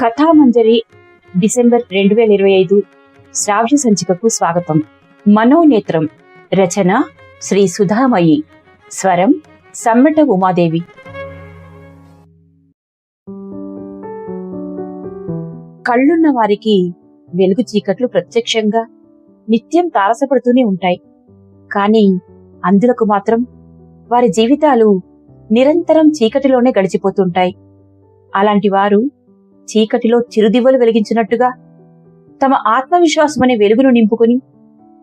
కథామంజరి December రెండు వేల ఇరవై ఐదు శ్రావ్య సంచికకు స్వాగతం. మనోనేత్రం రచన శ్రీ సుధామయి స్వరం సమ్మెట ఉమాదేవి. కళ్ళున్న వారికి వెలుగు చీకట్లు ప్రత్యక్షంగా నిత్యం తారసపడుతూనే ఉంటాయి. కానీ అందులకు మాత్రం వారి జీవితాలు నిరంతరం చీకటిలోనే గడిచిపోతుంటాయి. అలాంటి వారు చీకటిలో చిరుదివ్వలు వెలిగించినట్టుగా తమ ఆత్మవిశ్వాసమనే వెలుగును నింపుకుని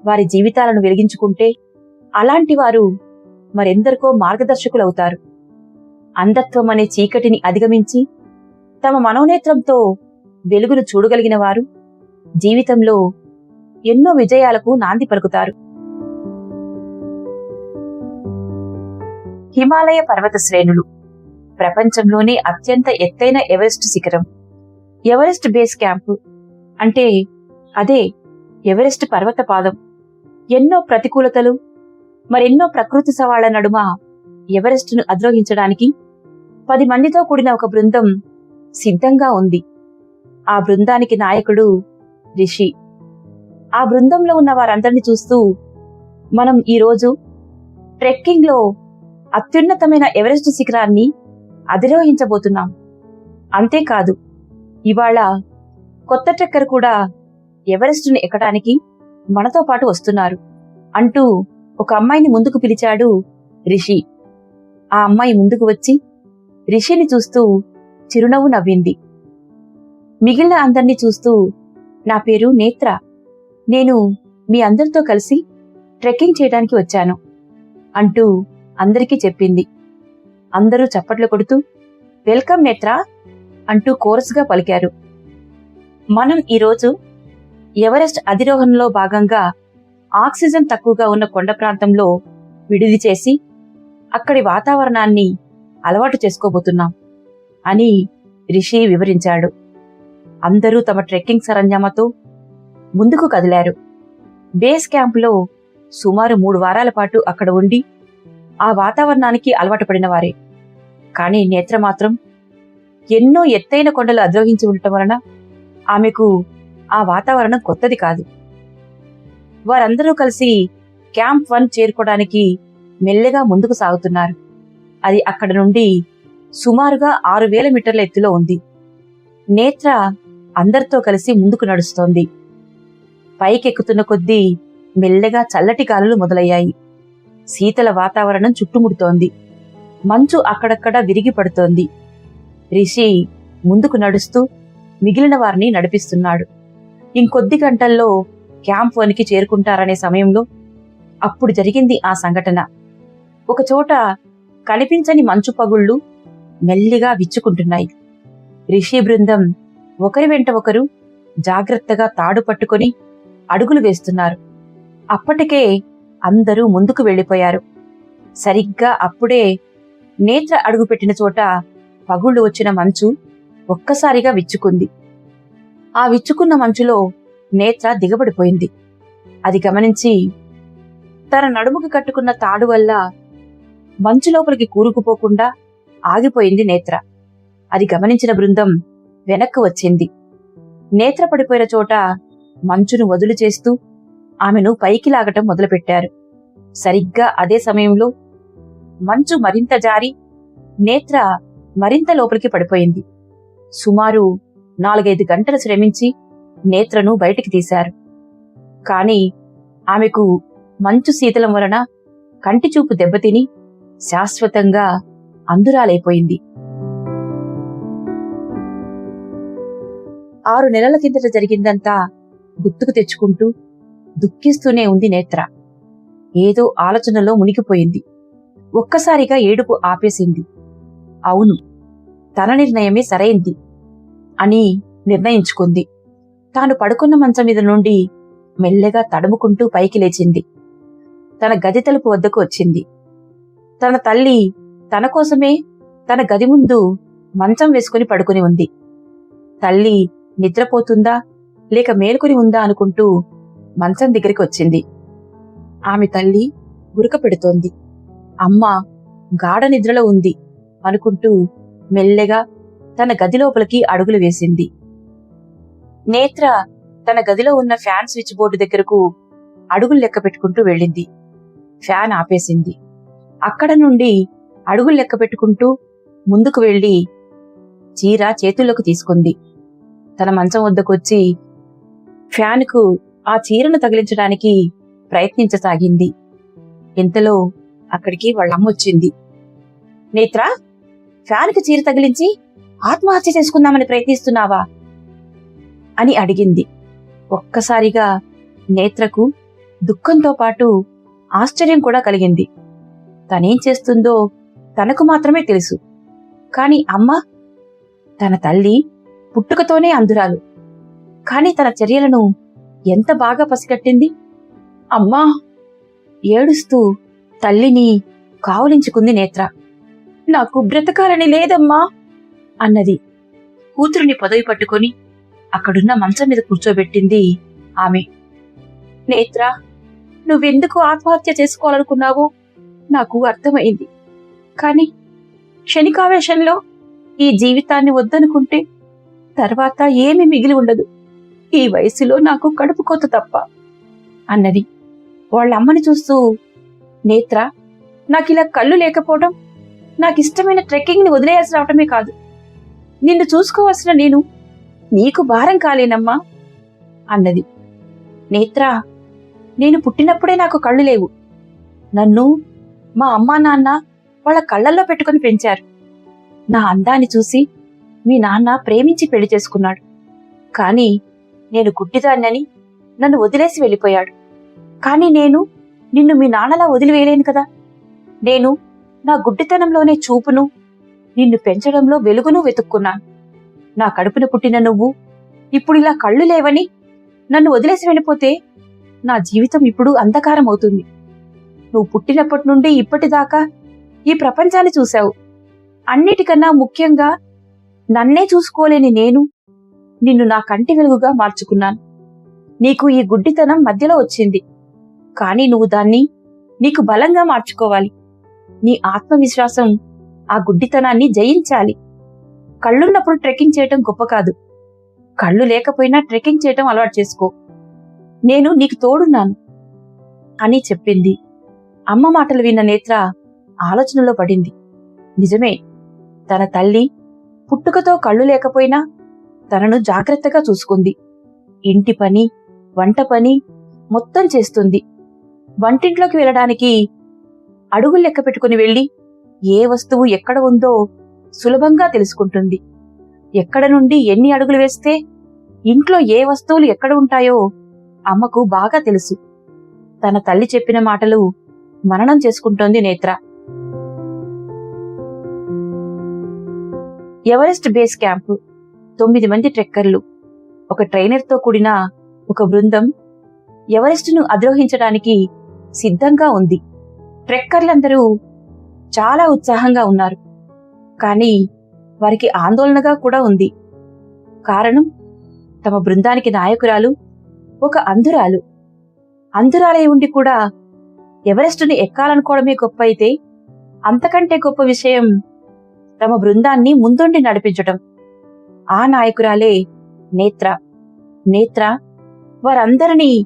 వారి జీవితాలను వెలిగించుకుంటే అలాంటి వారు మరెందరికో మార్గదర్శకులవుతారు. అంధత్వం అనే చీకటిని అధిగమించి తమ మనోనేత్రంతో వెలుగును చూడగలిగిన వారు జీవితంలో ఎన్నో విజయాలకు నాంది పలుకుతారు. హిమాలయ పర్వత శ్రేణులు. ప్రపంచంలోనే అత్యంత ఎత్తైన ఎవరెస్ట్ శిఖరం. Everest base camp? అంటే అదే ఎవరెస్ట్ పర్వత పాదం. ఎన్నో ప్రతికూలతలు మరెన్నో ప్రకృతి సవాళ్ళ నడుమ ఎవరెస్టును అధిరోహించడానికి పది మందితో కూడిన ఒక బృందం సిద్ధంగా ఉంది. ఆ బృందానికి నాయకుడు రిషి. ఆ బృందంలో ఉన్న వారందరిని చూస్తూ మనం ఈరోజు ట్రెక్కింగ్లో అత్యున్నతమైన ఎవరెస్ట్ శిఖరాన్ని అధిరోహించబోతున్నాం. అంతేకాదు ఇవాళ కొత్త ట్రెక్కర్ కూడా ఎవరెస్టును ఎక్కడానికి మనతో పాటు వస్తున్నారు అంటూ ఒక అమ్మాయిని ముందుకు పిలిచాడు రిషి. ఆ అమ్మాయి ముందుకు వచ్చి రిషిని చూస్తూ చిరునవ్వు నవ్వింది. మిగిలిన అందర్నీ చూస్తూ నా పేరు నేత్ర. నేను మీ అందరితో కలిసి ట్రెక్కింగ్ చేయడానికి వచ్చాను అంటూ అందరికీ చెప్పింది. అందరూ చప్పట్లు కొడుతూ వెల్కమ్ నేత్ర. అంటూ కోరసుగా పలికారు. మనం ఈరోజు ఎవరెస్ట్ అధిరోహణలో భాగంగా ఆక్సిజన్ తక్కువగా ఉన్న కొండ ప్రాంతంలో విడిది చేసి అక్కడి వాతావరణాన్ని అలవాటు చేసుకోబోతున్నాం అని రిషి వివరించాడు. అందరూ తమ ట్రెక్కింగ్ సరంజామతో ముందుకు కదిలారు. బేస్ క్యాంపులో సుమారు మూడు వారాల పాటు అక్కడ ఉండి ఆ వాతావరణానికి అలవాటు పడిన వారే. కానీ నేత్ర మాత్రం ఎన్నో ఎత్తైన కొండలు అధిరోహించి ఉండటం వలన ఆమెకు ఆ వాతావరణం కొత్తది కాదు. వారందరూ కలిసి క్యాంప్ వన్ చేరుకోవడానికి మెల్లగా ముందుకు సాగుతున్నారు. అది అక్కడ నుండి సుమారుగా ఆరు వేల మీటర్ల ఎత్తులో ఉంది. నేత్ర అందరితో కలిసి ముందుకు నడుస్తోంది. పైకెక్కుతున్న కొద్దీ మెల్లగా చల్లటి గాలులు మొదలయ్యాయి. శీతల వాతావరణం చుట్టుముడుతోంది. మంచు అక్కడక్కడ విరిగి పడుతోంది. రిషి ముందుకు నడుస్తూ మిగిలిన వారిని నడిపిస్తున్నాడు. ఇంకొద్ది గంటల్లో క్యాంప్ వనికి చేరుకుంటారనే సమయంలో అప్పుడు జరిగింది ఆ సంఘటన. ఒకచోట కనిపించని మంచు పగుళ్ళు మెల్లిగా విచ్చుకుంటున్నాయి. రిషి బృందం ఒకరి వెంట ఒకరు జాగ్రత్తగా తాడు పట్టుకొని అడుగులు వేస్తున్నారు. అప్పటికే అందరూ ముందుకు వెళ్ళిపోయారు సరిగ్గా అప్పుడే నేత్ర అడుగుపెట్టిన చోట పగుళ్ళు వచ్చిన మంచు ఒక్కసారిగా విచ్చుకుంది. ఆ విచ్చుకున్న మంచులో నేత్ర దిగబడిపోయింది. అది గమనించి తన నడుముకి కట్టుకున్న తాడు వల్ల మంచు లోపలికి కూరుకుపోకుండా ఆగిపోయింది నేత్ర. అది గమనించిన బృందం వెనక్కు వచ్చింది. నేత్ర పడిపోయిన చోట మంచును వదులు చేస్తూ ఆమెను పైకి లాగటం మొదలుపెట్టారు. సరిగ్గా అదే సమయంలో మంచు మరింత జారి నేత్ర మరింత లోపలికి పడిపోయింది. సుమారు నాలుగైదు గంటలు శ్రమించి నేత్రను బయటికి తీశారు. కాని ఆమెకు మంచు శీతలం వలన కంటి చూపు దెబ్బతిని శాశ్వతంగా అందురాలైపోయింది ఆరు నెలల కిందట జరిగిందంతా గుర్తుకు తెచ్చుకుంటూ దుఃఖిస్తూనే ఉంది నేత్ర. ఏదో ఆలోచనలో మునిగిపోయింది. ఒక్కసారిగా ఏడుపు ఆపేసింది. అవును తన నిర్ణయమే సరైంది అని నిర్ణయించుకుంది. తాను పడుకున్న మంచం మీద నుండి మెల్లగా తడుముకుంటూ పైకి లేచింది. తన గది తలుపు వద్దకు వచ్చింది. తన తల్లి తన కోసమే తన గది ముందు మంచం వేసుకుని పడుకుని ఉంది. తల్లి నిద్రపోతుందా లేక మేలుకొని ఉందా అనుకుంటూ మంచం దగ్గరికి వచ్చింది. ఆమె తల్లి గురక పెడుతోంది. అమ్మ గాఢ నిద్రలో ఉంది అనుకుంటూ మెల్లెగా తన గదిలోపలికి అడుగులు వేసింది. నేత్ర తన గదిలో ఉన్న ఫ్యాన్ స్విచ్ బోర్డు దగ్గరకు అడుగులు లెక్క పెట్టుకుంటూ వెళ్ళింది. ఫ్యాన్ ఆపేసింది. అక్కడ నుండి అడుగులు లెక్క పెట్టుకుంటూ ముందుకు వెళ్ళి చీర చేతుల్లోకి తీసుకుంది. తన మంచం వద్దకొచ్చి ఫ్యాన్కు ఆ చీరను తగిలించడానికి ప్రయత్నించసాగింది. ఇంతలో అక్కడికి వాళ్ళమ్మ వచ్చింది. నేత్ర? ఫ్యాన్కి చీర తగిలించి ఆత్మహత్య చేసుకుందామని ప్రయత్నిస్తున్నావా? అని అడిగింది. ఒక్కసారిగా నేత్రకు దుఃఖంతో పాటు ఆశ్చర్యం కూడా కలిగింది. తనేం చేస్తుందో తనకు మాత్రమే తెలుసు. కాని అమ్మ తన తల్లి పుట్టుకతోనే అందురాలు కాని తన చర్యలను ఎంత బాగా పసిగట్టింది? అమ్మా! ఏడుస్తూ తల్లిని కావలించుకుంది నేత్ర. నాకు బ్రతకాలని లేదమ్మా అన్నది. కూతురుని పదవి పట్టుకొని అక్కడున్న మంచం మీద కూర్చోబెట్టింది ఆమె. నేత్ర నువ్వెందుకు ఆత్మహత్య చేసుకోవాలనుకున్నావో నాకు అర్థమైంది. కాని క్షణికావేశంలో ఈ జీవితాన్ని వద్దనుకుంటే తర్వాత ఏమి మిగిలి ఉండదు. ఈ వయసులో నాకు కడుపు కొత్త తప్ప అన్నది. వాళ్ళ అమ్మని చూస్తూ నేత్ర నాకిలా కళ్ళు లేకపోవడం నాకిష్టమైన ట్రెక్కింగ్ని వదిలేయాల్సి రావటమే కాదు. నిన్ను చూసుకోవాల్సిన నేను నీకు భారం కాలేనమ్మా అన్నది. నేత్రా నేను పుట్టినప్పుడే నాకు కళ్ళు లేవు. నన్ను మా అమ్మా నాన్న వాళ్ళ కళ్ళల్లో పెట్టుకుని పెంచారు. నా అందాన్ని చూసి మీ నాన్న ప్రేమించి పెళ్ళి చేసుకున్నాడు. కాని నేను గుడ్డిదాన్నని నన్ను వదిలేసి వెళ్ళిపోయాడు. కాని నేను నిన్ను మీ నాన్నలా వదిలివేయలేను కదా. నేను నా గుడ్డితనంలోనే చూపును నిన్ను పెంచడంలో వెలుగును వెతుక్కున్నాను నా కడుపున పుట్టిన నువ్వు ఇప్పుడు ఇలా కళ్ళు లేవని నన్ను వదిలేసి వెళ్ళిపోతే నా జీవితం ఇప్పుడు అంధకారం అవుతుంది నువ్వు పుట్టినప్పటి నుండి ఇప్పటిదాకా ఈ ప్రపంచాన్ని చూశావు. అన్నిటికన్నా ముఖ్యంగా నన్నే చూసుకోలేని నేను నిన్ను నా కంటి వెలుగుగా మార్చుకున్నాను. నీకు ఈ గుడ్డితనం మధ్యలో వచ్చింది. కానీ నువ్వు దాన్ని నీకు బలంగా మార్చుకోవాలి. నీ ఆత్మవిశ్వాసం ఆ గుడ్డితనాన్ని జయించాలి. కళ్ళున్నప్పుడు ట్రెక్కింగ్ చేయటం గొప్ప కాదు. కళ్ళు లేకపోయినా ట్రెక్కింగ్ చేయటం అలవాటు చేసుకో. నేను నీకు తోడున్నాను అని చెప్పింది. అమ్మ మాటలు విన్న నేత్ర ఆలోచనలో పడింది. నిజమే తన తల్లి పుట్టుకతో కళ్ళు లేకపోయినా తనను జాగ్రత్తగా చూసుకుంది. ఇంటి పని వంట పని మొత్తం చేస్తుంది. వంటింట్లోకి వెళ్ళడానికి అడుగులు లెక్క పెట్టుకుని వెళ్ళి ఏ వస్తువు ఎక్కడ ఉందో సులభంగా తెలుసుకుంటుంది. ఎక్కడ నుండి ఎన్ని అడుగులు వేస్తే ఇంట్లో ఏ వస్తువులు ఎక్కడ ఉంటాయో అమ్మకు బాగా తెలుసు. తన తల్లి చెప్పిన మాటలు మననం చేసుకుంటోంది నేత్ర. ఎవరెస్ట్ బేస్ క్యాంప్ తొమ్మిది మంది ట్రెక్కర్లు ఒక ట్రైనర్తో కూడిన ఒక బృందం ఎవరెస్టును అధిరోహించడానికి సిద్ధంగా ఉంది. ట్రెక్కర్లందరూ చాలా ఉత్సాహంగా ఉన్నారు. కానీ వారికి ఆందోళనగా కూడా ఉంది. కారణం తమ బృందానికి నాయకురాలు ఒక అంధురాలు. అంధురాలై ఉండి కూడా ఎవరెస్టుని ఎక్కాలనుకోవడమే గొప్ప అయితే అంతకంటే గొప్ప విషయం తమ బృందాన్ని ముందుండి నడిపించటం. ఆ నాయకురాలే నేత్ర. నేత్ర వారందరినీ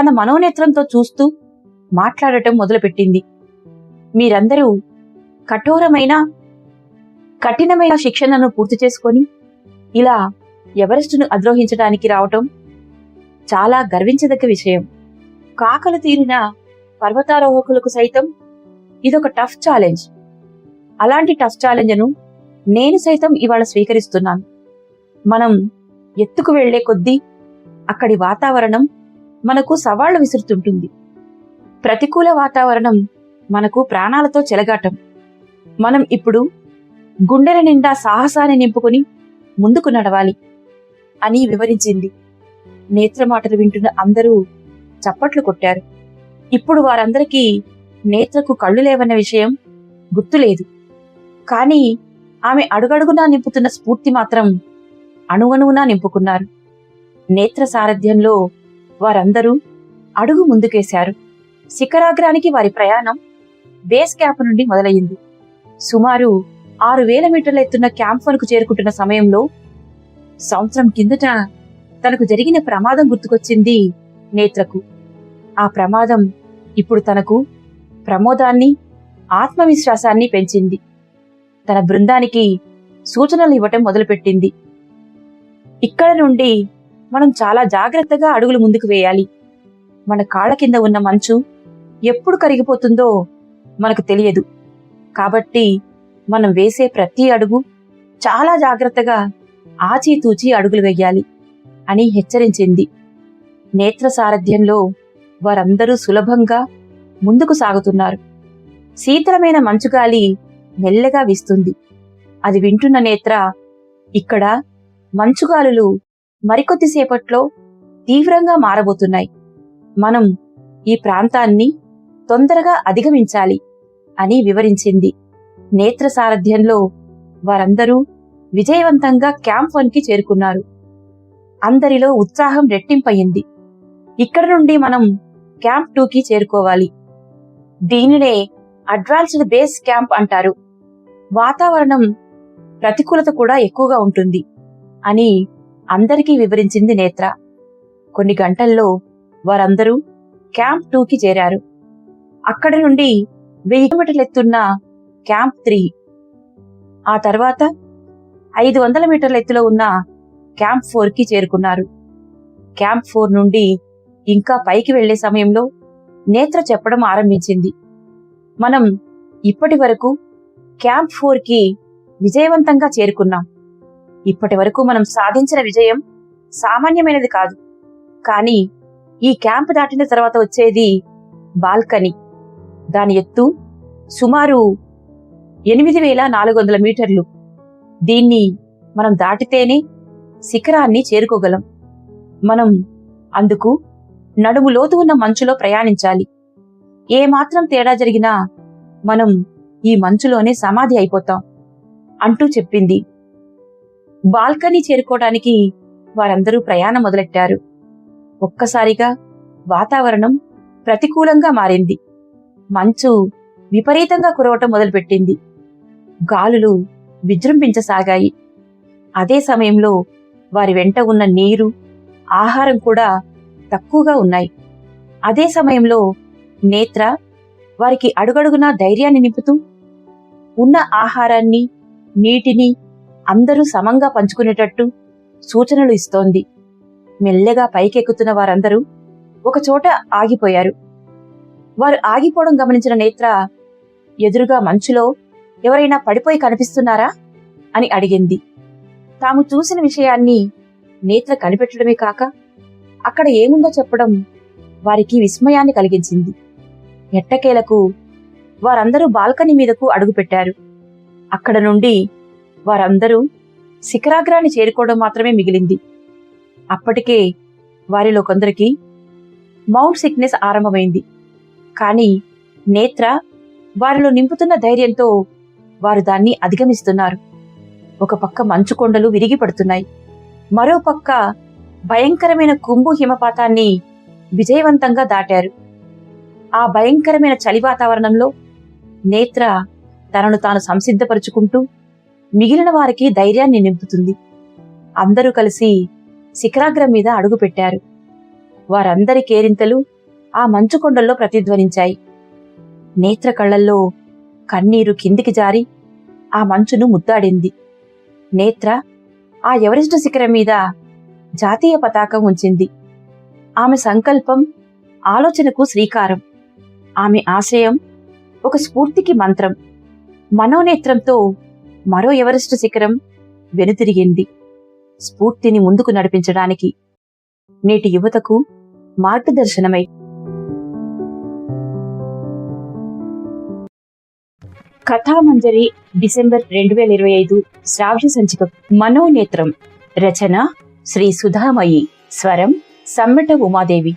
తన మనోనేత్రంతో చూస్తూ మాట్లాడటం మొదలుపెట్టింది. మీరందరూ కఠోరమైన కఠినమైన శిక్షణను పూర్తి చేసుకొని ఇలా ఎవరెస్టును అధిరోహించడానికి రావటం చాలా గర్వించదగ్గ విషయం. కాకలు తీరిన పర్వతారోహకులకు సైతం ఇదొక టఫ్ ఛాలెంజ్. అలాంటి టఫ్ ఛాలెంజ్ను నేను సైతం ఇవాళ స్వీకరిస్తున్నాను. మనం ఎత్తుకు వెళ్ళే కొద్దీ అక్కడి వాతావరణం మనకు సవాళ్ళు విసురుతుంటుంది. ప్రతికూల వాతావరణం మనకు ప్రాణాలతో చెలగాటం. మనం ఇప్పుడు గుండెల నిండా సాహసాన్ని నింపుకుని ముందుకు నడవాలి అని వివరించింది. నేత్రమాటలు వింటున్న అందరూ చప్పట్లు కొట్టారు. ఇప్పుడు వారందరికీ నేత్రకు కళ్ళు లేవన్న విషయం గుర్తులేదు కానీ ఆమె అడుగడుగునా నింపుతున్న స్ఫూర్తి మాత్రం అణువణువునా నింపుకున్నారు. నేత్ర సారథ్యంలో వారందరూ అడుగు ముందుకేశారు. శిఖరాగ్రానికి వారి ప్రయాణం బేస్ క్యాంప్ నుండి మొదలయ్యింది. సుమారు ఆరు వేల మీటర్ల ఎత్తున్న క్యాంప్ వరకు చేరుకుంటున్న సమయంలో సంవత్సరం కిందట తనకు జరిగిన ప్రమాదం గుర్తుకొచ్చింది నేత్రకు. ఆ ప్రమాదం ఇప్పుడు తనకు ప్రమోదాన్ని ఆత్మవిశ్వాసాన్ని పెంచింది. తన బృందానికి సూచనలు ఇవ్వటం మొదలుపెట్టింది. ఇక్కడ నుండి మనం చాలా జాగ్రత్తగా అడుగులు ముందుకు వేయాలి. మన కాళ్ళ కింద ఉన్న మంచు ఎప్పుడు కరిగిపోతుందో మనకు తెలియదు. కాబట్టి మనం వేసే ప్రతి అడుగు చాలా జాగ్రత్తగా ఆచితూచి అడుగులు వెయ్యాలి అని హెచ్చరించింది. నేత్ర సారథ్యంలో వారందరూ సులభంగా ముందుకు సాగుతున్నారు. శీతలమైన మంచుగాలి మెల్లగా వీస్తుంది. అది వింటున్న నేత్ర ఇక్కడ మంచుగాలులు మరికొద్దిసేపట్లో తీవ్రంగా మారబోతున్నాయి. మనం ఈ ప్రాంతాన్ని తొందరగా అధిగమించాలి అని వివరించింది. నేత్ర సారథ్యంలో వారందరూ విజయవంతంగా క్యాంప్ వన్కి చేరుకున్నారు. అందరిలో ఉత్సాహం రెట్టింపయింది ఇక్కడ నుండి మనం క్యాంప్ టూకి చేరుకోవాలి. దీనినే అడ్వాన్స్డ్ బేస్ క్యాంప్ అంటారు. వాతావరణం ప్రతికూలత కూడా ఎక్కువగా ఉంటుంది అని అందరికీ వివరించింది నేత్ర. కొన్ని గంటల్లో వారందరూ క్యాంప్ టూకి చేరారు. అక్కడ నుండి వెయ్యి కిలోమీటర్లు ఎత్తున్న క్యాంప్ త్రీ. ఆ తర్వాత ఐదు వందల మీటర్ల ఎత్తులో ఉన్న క్యాంప్ ఫోర్కి చేరుకున్నారు. క్యాంప్ ఫోర్ నుండి ఇంకా పైకి వెళ్ళే సమయంలో నేత్ర చెప్పడం ఆరంభించింది. మనం ఇప్పటి వరకు క్యాంప్ ఫోర్కి విజయవంతంగా చేరుకున్నాం. ఇప్పటి వరకు మనం సాధించిన విజయం సామాన్యమైనది కాదు. కానీ ఈ క్యాంప్ దాటిన తర్వాత వచ్చేది బాల్కనీ. దాని ఎత్తు సుమారు ఎనిమిది వేల నాలుగు వందల మీటర్లు. దీన్ని మనం దాటితేనే శిఖరాన్ని చేరుకోగలం. మనం అందుకు నడుము లోతు ఉన్న మంచులో ప్రయాణించాలి. ఏ మాత్రం తేడా జరిగినా మనం ఈ మంచులోనే సమాధి అయిపోతాం అంటూ చెప్పింది. బాల్కనీ చేరుకోవడానికి వారందరూ ప్రయాణం మొదలెట్టారు. ఒక్కసారిగా వాతావరణం ప్రతికూలంగా మారింది. మంచు విపరీతంగా కురవటం మొదలుపెట్టింది. గాలులు విజృంభించసాగాయి. అదే సమయంలో వారి వెంట ఉన్న నీరు ఆహారం కూడా తక్కువగా ఉన్నాయి. అదే సమయంలో నేత్ర వారికి అడుగడుగునా ధైర్యాన్ని నింపుతూ ఉన్న ఆహారాన్ని నీటిని అందరూ సమంగా పంచుకునేటట్టు సూచనలు ఇస్తోంది. మెల్లగా పైకెక్కుతున్న వారందరూ ఒకచోట ఆగిపోయారు. వారు ఆగిపోవడం గమనించిన నేత్ర ఎదురుగా మంచులో ఎవరైనా పడిపోయి కనిపిస్తున్నారా? అని అడిగింది. తాము చూసిన విషయాన్ని నేత్ర కనిపెట్టడమే కాక అక్కడ ఏముందో చెప్పడం వారికి విస్మయాన్ని కలిగించింది. ఎట్టకేలకు వారందరూ బాల్కనీ మీదకు అడుగుపెట్టారు. అక్కడ నుండి వారందరూ శిఖరాగ్రాన్ని చేరుకోవడం మాత్రమే మిగిలింది. అప్పటికే వారిలో కొందరికి మౌంట్ సిక్నెస్ ఆరంభమైంది. కానీ నేత్ర వారిలో నింపుతున్న ధైర్యంతో వారు దాన్ని అధిగమిస్తున్నారు. ఒక పక్క మంచు కొండలు విరిగి పడుతున్నాయి. మరో పక్క భయంకరమైన కుంభు హిమపాతాన్ని విజయవంతంగా దాటారు. ఆ భయంకరమైన చలి వాతావరణంలో నేత్ర తనను తాను సంసిద్ధపరుచుకుంటూ మిగిలిన వారికి ధైర్యాన్ని నింపుతుంది. అందరూ కలిసి శిఖరాగ్రం మీద అడుగుపెట్టారు. వారందరి కేరింతలు ఆ మంచు కొండల్లో ప్రతిధ్వనించాయి. నేత్ర కళ్ళల్లో కన్నీరు కిందికి జారి ఆ మంచును ముద్దాడింది. నేత్ర ఆ ఎవరెస్ట్ శిఖరం మీద జాతీయ పతాకం ఉంచింది. ఆమె సంకల్పం ఆలోచనకు శ్రీకారం. ఆమె ఆశయం ఒక స్ఫూర్తికి మంత్రం. మనోనేత్రంతో మరో ఎవరెస్ట్ శిఖరం వెనుతిరిగింది. స్ఫూర్తిని ముందుకు నడిపించడానికి నేటి యువతకు మార్గదర్శనమై కథామంజరి డిసెంబర్ రెండు వేల ఇరవై ఐదు శ్రావ్య సంచిక మనోనేత్రం రచన శ్రీ సుధామయి స్వరం సమ్మెట ఉమాదేవి.